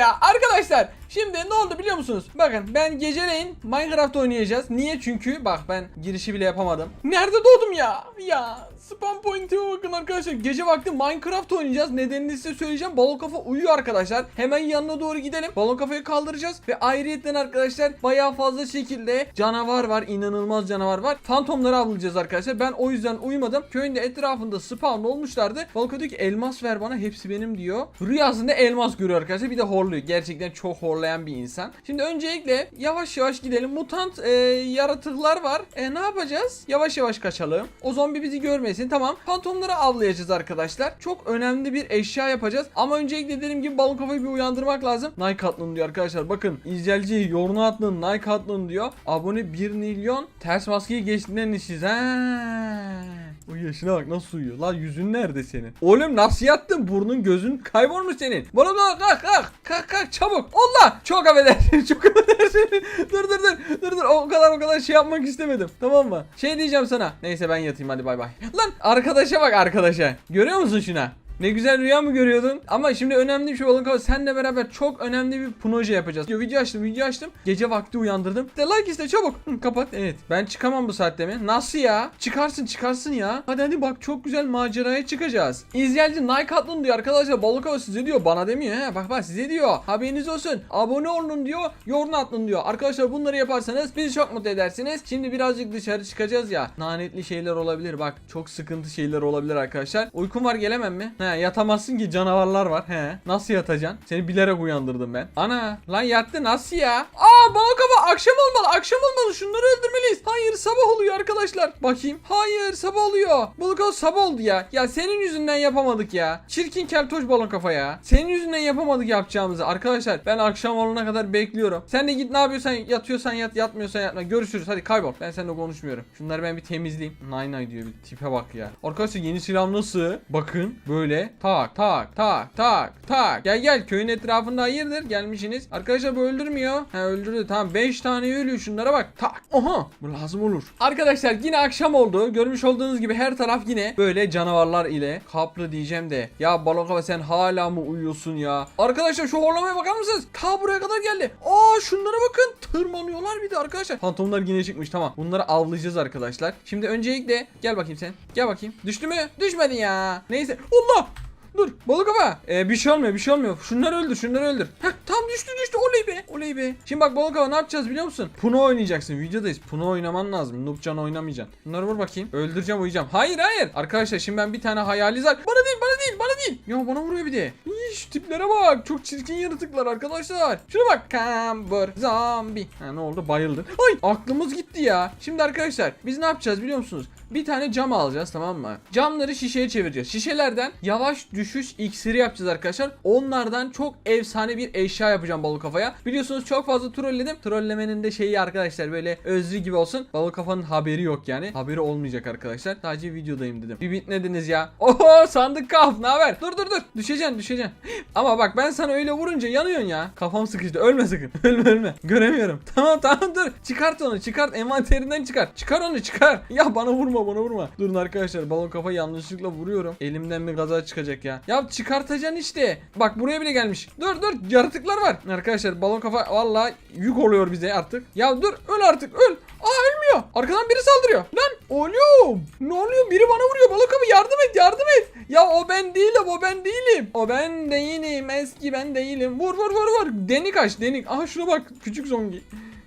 ya. Arkadaşlar şimdi ne oldu biliyor musunuz? Bakın ben geceleyin Minecraft oynayacağız. Niye? Çünkü bak ben girişi bile yapamadım. Nerede doğdum ya? Ya spam point'e bakın arkadaşlar. Gece vakti Minecraft oynayacağız. Nedenini size söyleyeceğim. Balon kafa uyuyor arkadaşlar. Hemen yanına doğru gidelim. Balon kafayı kaldıracağız. Ve ayrıyetten arkadaşlar bayağı fazla şekilde canavar var. inanılmaz canavar var. Fantomları avlayacağız arkadaşlar. Ben o yüzden uyumadım. Köyün de etrafında spawn olmuşlardı. Balon diyor ki elmas ver bana. Hepsi benim diyor. Rüyasında elmas görüyor arkadaşlar. Bir de horluyor. Gerçekten çok horlayan bir insan. Şimdi öncelikle yavaş yavaş gidelim. Mutant e, yaratıklar var. E, ne yapacağız? Yavaş yavaş kaçalım. O zombi bizi görmesin. Tamam. Fantomları avlayacağız arkadaşlar. Çok önemli bir eşya yapacağız. Ama öncelikle dediğim gibi balon kafayı bir uyandırmak lazım. Nike atlın diyor arkadaşlar. Bakın izleyiciyi yoruna atlın. Nike atlın diyor. Abone 1 milyon. Ters maskeyi geçtiğinden işiz. Ha. O yaşına bak nasıl uyuyor. Lan yüzün nerede senin? Oğlum nasıl yattın? Burnun gözün kaybolmuş senin. Bana da kalk kalk. Kalk kalk çabuk. Allah. Çok affedersin. Çok affedersin. dur dur dur. Dur dur. O kadar o kadar şey yapmak istemedim. Tamam mı? Şey diyeceğim sana. Neyse ben yatayım hadi bay bay. Lan arkadaşa bak arkadaşa. Görüyor musun şuna? Ne güzel rüya mı görüyordun? Ama şimdi önemli bir şey olan kaldı. Seninle beraber çok önemli bir proje yapacağız. Yo, video açtım, video açtım. Gece vakti uyandırdım. De like iste çabuk. Hı, kapat. Evet. Ben çıkamam bu saatte mi? Nasıl ya? Çıkarsın çıkarsın ya. Hadi hadi bak çok güzel maceraya çıkacağız. İzleyici Nike atlın diyor arkadaşlar. Balık hava size diyor. Bana demiyor he. Bak bak size diyor. Haberiniz olsun. Abone olun diyor. Yorun atlın diyor. Arkadaşlar bunları yaparsanız bizi çok mutlu edersiniz. Şimdi birazcık dışarı çıkacağız ya. Lanetli şeyler olabilir. Bak çok sıkıntı şeyler olabilir arkadaşlar. Uykun var gelemem mi? He yatamazsın ki canavarlar var. He nasıl yatacaksın? Seni bilerek uyandırdım ben. Ana lan yattı nasıl ya? Aa balık hava akşam olmalı akşam olmalı şunları öldürmeliyiz. Hayır sabah oluyor arkadaşlar. Bakayım. Hayır sabah oluyor. Balık hava sabah oldu ya. Ya senin yüzünden yapamadık ya. Çirkin keltoş balon kafa ya. Senin yüzünden yapamadık yapacağımızı. Arkadaşlar ben akşam olana kadar bekliyorum. Sen de git ne yapıyorsan yatıyorsan yat yatmıyorsan yatma. Görüşürüz hadi kaybol. Ben seninle konuşmuyorum. Şunları ben bir temizleyeyim. Nay nay diyor bir tipe bak ya. Arkadaşlar yeni silahım nasıl? Bakın böyle tak tak tak tak tak. Gel gel köyün etrafında hayırdır gelmişsiniz. Arkadaşlar bu öldürmüyor. Ha öldürdü tamam 5 tane ölüyor şunlara bak. Tak. Oha bu lazım olur. Arkadaşlar yine akşam oldu. Görmüş olduğunuz gibi her taraf yine böyle canavarlar ile kaplı diyeceğim de. Ya balon kafa sen hala mı uyuyorsun ya? Arkadaşlar şu horlamaya bakar mısınız? Ta buraya kadar geldi. Aa şunlara bakın. Tırmanıyorlar bir de arkadaşlar. Fantomlar yine çıkmış tamam. Bunları avlayacağız arkadaşlar. Şimdi öncelikle gel bakayım sen. Gel bakayım. Düştü mü? Düşmedi ya. Neyse. Allah. Dur balık hava. Ee, bir şey olmuyor bir şey olmuyor. Şunları öldür şunları öldür. Heh tam düştü düştü oley be oley be. Şimdi bak balık hava ne yapacağız biliyor musun? Puno oynayacaksın videodayız. Puno oynaman lazım. Noobcan oynamayacaksın. Bunları vur bakayım. Öldüreceğim uyuyacağım. Hayır hayır. Arkadaşlar şimdi ben bir tane hayali zar. Bana değil bana değil bana değil. Ya bana vuruyor bir de. Şu tiplere bak. Çok çirkin yaratıklar arkadaşlar. Şuna bak. Kambur zombi. Ha ne oldu bayıldı. Ay aklımız gitti ya. Şimdi arkadaşlar biz ne yapacağız biliyor musunuz? Bir tane cam alacağız tamam mı? Camları şişeye çevireceğiz. Şişelerden yavaş düşüş iksiri yapacağız arkadaşlar. Onlardan çok efsane bir eşya yapacağım balık kafaya. Biliyorsunuz çok fazla trolledim. Trollemenin de şeyi arkadaşlar böyle özlü gibi olsun. Balık kafanın haberi yok yani. Haberi olmayacak arkadaşlar. Sadece videodayım dedim. Bir bitmediniz ya. Oho sandık kaf ne haber? Dur dur dur. Düşeceksin düşeceksin. Ama bak ben sana öyle vurunca yanıyorsun ya. Kafam sıkıştı. Ölme sakın. ölme ölme. Göremiyorum. Tamam tamam dur. Çıkart onu çıkart. Envanterinden çıkar. Çıkar onu çıkar. Ya bana vurma bana vurma. Durun arkadaşlar balon kafa yanlışlıkla vuruyorum. Elimden bir gaza çıkacak ya. Ya çıkartacaksın işte. Bak buraya bile gelmiş. Dur dur yaratıklar var. Arkadaşlar balon kafa vallahi yük oluyor bize artık. Ya dur öl artık öl. Aa ölmüyor. Arkadan biri saldırıyor. Lan oğlum. Ne oluyor? Biri bana vuruyor. Balık abi yardım et yardım et. Ya o ben değilim o ben değilim. O ben değilim eski ben değilim. Vur vur vur vur. Denik aç denik. Aha şuna bak küçük zongi.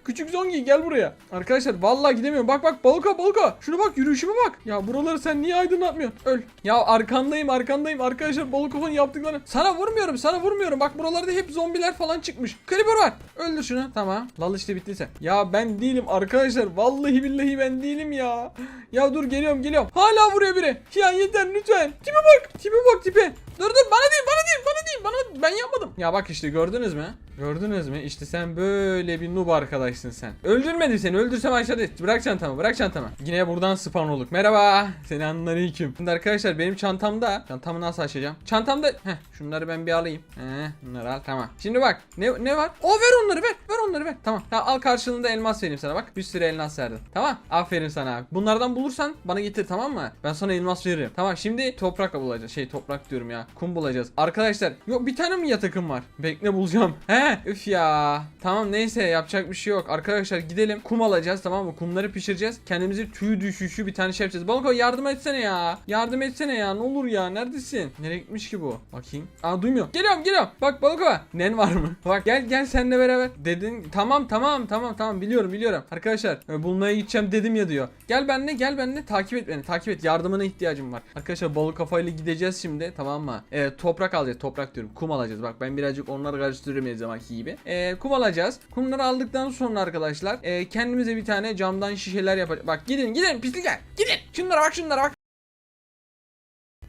Küçük zongi gel buraya. Arkadaşlar vallahi gidemiyorum. Bak bak balıka balıka. Şuna bak yürüyüşüme bak. Ya buraları sen niye aydınlatmıyorsun? Öl. Ya arkandayım arkandayım. Arkadaşlar balıkofun yaptıklarını. Sana vurmuyorum sana vurmuyorum. Bak buralarda hep zombiler falan çıkmış. Creeper var. Öldür şunu. Tamam. Lal işte bittiyse. Ya ben değilim arkadaşlar. Vallahi billahi ben değilim ya. Ya dur geliyorum geliyorum. Hala vuruyor biri. Ya yeter lütfen. Tipe bak. Tipe bak tipe. Dur dur bana değil bana değil bana değil bana ben yapmadım. Ya bak işte gördünüz mü? Gördünüz mü? İşte sen böyle bir noob arkadaşsın sen. Öldürmedi seni. Öldürsem aşağıda. Bırak çantamı. Bırak çantamı. Yine buradan spawn olduk. Merhaba. Seni aleyküm. Şimdi arkadaşlar benim çantamda. Çantamı nasıl açacağım? Çantamda. Heh. Şunları ben bir alayım. Heh. Bunları al. Tamam. Şimdi bak. Ne ne var? O ver onları ver. Ver onları ver. Tamam. tamam. Al karşılığında elmas vereyim sana bak. Bir sürü elmas verdim. Tamam. Aferin sana abi. Bunlardan bulursan bana getir tamam mı? Ben sana elmas veririm. Tamam. Şimdi toprakla bulacağız. Şey toprak diyorum ya. Kum bulacağız. Arkadaşlar. Yok bir tane mi yatakım var? Bekle bulacağım. He. Üf ya. Tamam neyse yapacak bir şey yok. Arkadaşlar gidelim. Kum alacağız tamam mı? Kumları pişireceğiz. Kendimizi tüy düşüşü bir tane şey yapacağız. Balko yardım etsene ya. Yardım etsene ya. Ne olur ya. Neredesin? Nereye gitmiş ki bu? Bakayım. Aa duymuyor. Geliyorum geliyorum. Bak Balko. Nen var mı? Bak gel gel seninle beraber. Dedin. Tamam tamam tamam tamam biliyorum biliyorum. Arkadaşlar e, bulmaya gideceğim dedim ya diyor. Gel benimle gel benimle takip et beni. Takip et. Yardımına ihtiyacım var. Arkadaşlar balık kafayla gideceğiz şimdi. Tamam mı? E, toprak alacağız. Toprak diyorum. Kum alacağız. Bak ben birazcık onları karıştırıyorum her zamanki gibi. E, kum alacağız. Kumları aldıktan sonra arkadaşlar e, kendimize bir tane camdan şişeler yapacağız. Bak gidin gidin pislikler. Gidin. Şunlara bak şunlara bak.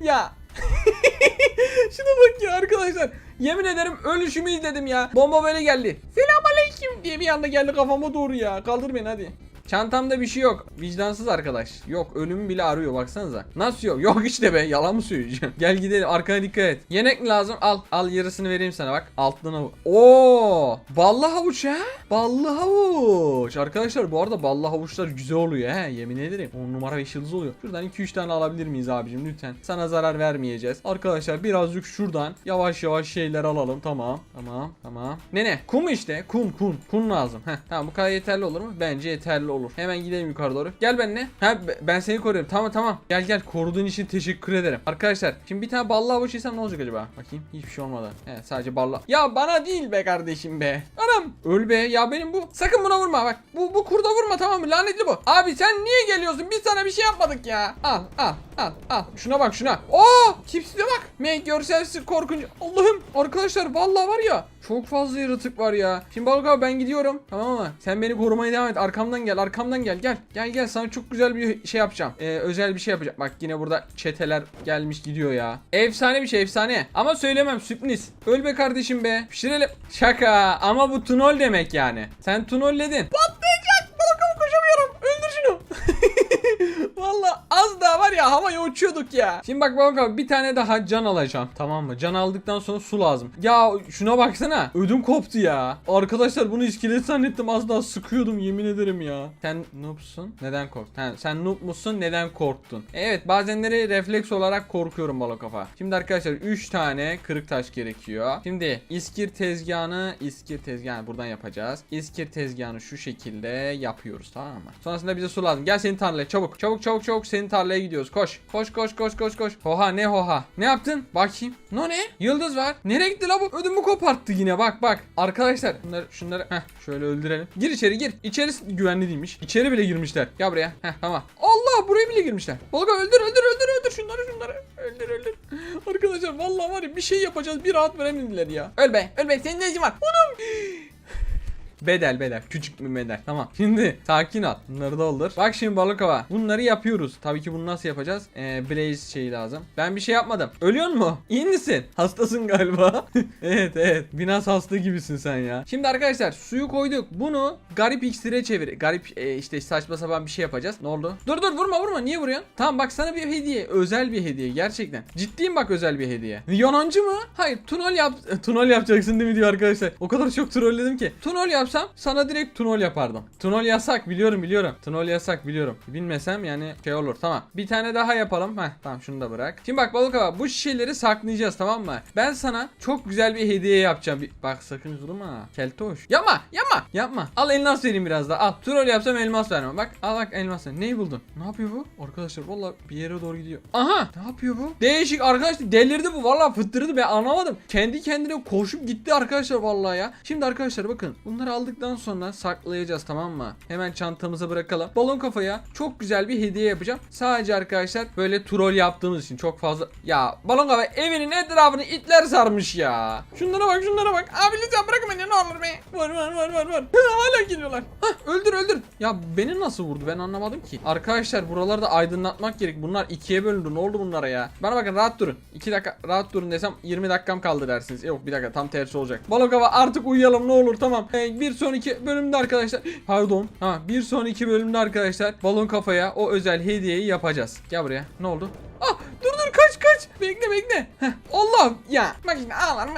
Ya. Şuna bak ya arkadaşlar. Yemin ederim ölüşümü izledim ya. Bomba böyle geldi. Selamünaleyküm diye bir anda geldi kafama doğru ya. Kaldır beni hadi. Çantamda bir şey yok. Vicdansız arkadaş. Yok ölümü bile arıyor baksanıza. Nasıl yok? Yok işte be. Yalan mı söyleyeceğim? Gel gidelim arkana dikkat et. Yemek mi lazım? Al. Al yarısını vereyim sana bak. Havuç. Oo! Ballı havuç ha? Ballı havuç. Arkadaşlar bu arada ballı havuçlar güzel oluyor he. Yemin ederim. 10 numara 5 yıldız oluyor. Şuradan 2-3 tane alabilir miyiz abicim lütfen? Sana zarar vermeyeceğiz. Arkadaşlar birazcık şuradan yavaş yavaş şeyler alalım. Tamam. Tamam. Tamam. Ne ne? Kum işte. Kum kum. Kum lazım. Heh. Tamam bu kadar yeterli olur mu? Bence yeterli olur. Hemen gidelim yukarı doğru. Gel benimle. Ha be- ben seni koruyorum. Tamam tamam. Gel gel koruduğun için teşekkür ederim. Arkadaşlar şimdi bir tane ballı havuç yesem ne olacak acaba? Bakayım. Hiçbir şey olmadı. He sadece ballı. Ya bana değil be kardeşim be. Anam. Öl be. Ya benim bu. Sakın buna vurma bak. Bu bu kurda vurma tamam mı? Lanetli bu. Abi sen niye geliyorsun? Biz sana bir şey yapmadık ya. Al al al al. Şuna bak şuna. Oo! Tipsine Make yourself korkunç. Allah'ım. Arkadaşlar vallahi var ya. Çok fazla yaratık var ya. Şimdi Balık abi ben gidiyorum. Tamam mı? Sen beni korumaya devam et. Arkamdan gel. Arkamdan gel. Gel. Gel gel. Sana çok güzel bir şey yapacağım. Ee, özel bir şey yapacağım. Bak yine burada çeteler gelmiş gidiyor ya. Efsane bir şey efsane. Ama söylemem sürpriz. Öl be kardeşim be. Pişirelim. Şaka. Ama bu tunol demek yani. Sen tunolledin. Patlayacak. Balık abi koşamıyorum. Öldür şunu. Valla az daha var ya havaya uçuyorduk ya. Şimdi bak bak bir tane daha can alacağım. Tamam mı? Can aldıktan sonra su lazım. Ya şuna baksana. Ödüm koptu ya. Arkadaşlar bunu iskelet zannettim. Az daha sıkıyordum yemin ederim ya. Sen noobsun. Neden korktun? Ha, sen noob musun? Neden korktun? Evet bazenleri refleks olarak korkuyorum balık kafa. Şimdi arkadaşlar 3 tane kırık taş gerekiyor. Şimdi iskir tezgahını iskir tezgahını buradan yapacağız. İskir tezgahını şu şekilde yapıyoruz tamam mı? Sonrasında bize su lazım. Gel senin tarlaya çabuk. Çabuk çabuk çabuk senin tarlaya gidiyoruz. Koş. Koş koş koş koş koş. Hoha ne hoha. Ne yaptın? Bakayım. No ne? Yıldız var. Nereye gitti la bu? Ödümü koparttı yine bak bak. Arkadaşlar bunları şunları heh, şöyle öldürelim. Gir içeri gir. İçerisi güvenli değilmiş. İçeri bile girmişler. Gel buraya. Heh tamam. Allah buraya bile girmişler. Abi öldür öldür öldür öldür şunları şunları. Öldür öldür. Arkadaşlar vallahi var ya bir şey yapacağız bir rahat veremediler ya. Öl be öl be senin ne işin var? Onum. Bedel bedel. Küçük bir bedel. Tamam. Şimdi sakin ol. Bunları doldur. Bak şimdi balık hava. Bunları yapıyoruz. Tabii ki bunu nasıl yapacağız? Ee, Blaze şeyi lazım. Ben bir şey yapmadım. Ölüyor mu? İyi misin? Hastasın galiba. evet evet. Biraz hasta gibisin sen ya. Şimdi arkadaşlar suyu koyduk. Bunu garip iksire çevir. Garip e, işte saçma sapan bir şey yapacağız. Ne oldu? Dur dur vurma vurma. Niye vuruyorsun? Tamam bak sana bir hediye. Özel bir hediye. Gerçekten. Ciddiyim bak özel bir hediye. Yanancı mı? Hayır. Tunol yap. Tunol yapacaksın değil mi diyor arkadaşlar. O kadar çok trolledim ki. Tunol yapsam sana direkt tunol yapardım. Tunol yasak biliyorum biliyorum. Tunol yasak biliyorum. Bilmesem yani şey olur tamam. Bir tane daha yapalım. Heh tamam şunu da bırak. Şimdi bak balık hava bu şişeleri saklayacağız tamam mı? Ben sana çok güzel bir hediye yapacağım. Bir... Bak sakın vurma. Keltoş. Yapma yapma yapma. Al elmas vereyim biraz daha. Al troll yapsam elmas vermem. Bak al bak elmas ver. Neyi buldun? Ne yapıyor bu? Arkadaşlar valla bir yere doğru gidiyor. Aha ne yapıyor bu? Değişik arkadaşlar delirdi bu valla fıttırdı ben anlamadım. Kendi kendine koşup gitti arkadaşlar vallahi ya. Şimdi arkadaşlar bakın bunları alın aldıktan sonra saklayacağız tamam mı? Hemen çantamıza bırakalım. Balon kafaya çok güzel bir hediye yapacağım. Sadece arkadaşlar böyle troll yaptığımız için çok fazla... Ya balon kafa evinin etrafını itler sarmış ya. Şunlara bak şunlara bak. Abi lütfen bırakın beni ne olur be. Var var var var var. Hala geliyorlar. Hah öldür öldür. Ya beni nasıl vurdu ben anlamadım ki. Arkadaşlar buralarda aydınlatmak gerek. Bunlar ikiye bölündü. Ne oldu bunlara ya? Bana bakın rahat durun. 2 dakika rahat durun desem 20 dakikam kaldı dersiniz. Yok bir dakika tam tersi olacak. Balon kafa artık uyuyalım ne olur tamam. Ee, bir sonraki bölümde arkadaşlar. Pardon. Ha bir sonraki bölümde arkadaşlar balon kafaya o özel hediyeyi yapacağız. Gel buraya. Ne oldu? Ah kaç. Bekle bekle. Heh, Allah ya. Bak şimdi ağlar?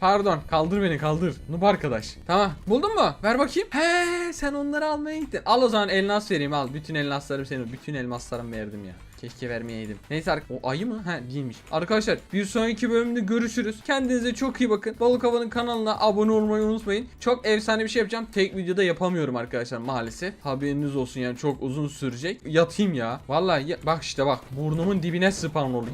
Pardon kaldır beni kaldır. Noob arkadaş. Tamam buldun mu? Ver bakayım. He sen onları almaya gittin. Al o zaman elmas vereyim al. Bütün elmaslarım senin. Bütün elmaslarımı verdim ya. Keşke vermeyeydim. Neyse o ayı mı? He değilmiş. Arkadaşlar bir sonraki bölümde görüşürüz. Kendinize çok iyi bakın. Balık Hava'nın kanalına abone olmayı unutmayın. Çok efsane bir şey yapacağım. Tek videoda yapamıyorum arkadaşlar maalesef. Haberiniz olsun yani çok uzun sürecek. Yatayım ya. Vallahi ya- bak işte bak burnumun dibine spawn oldu.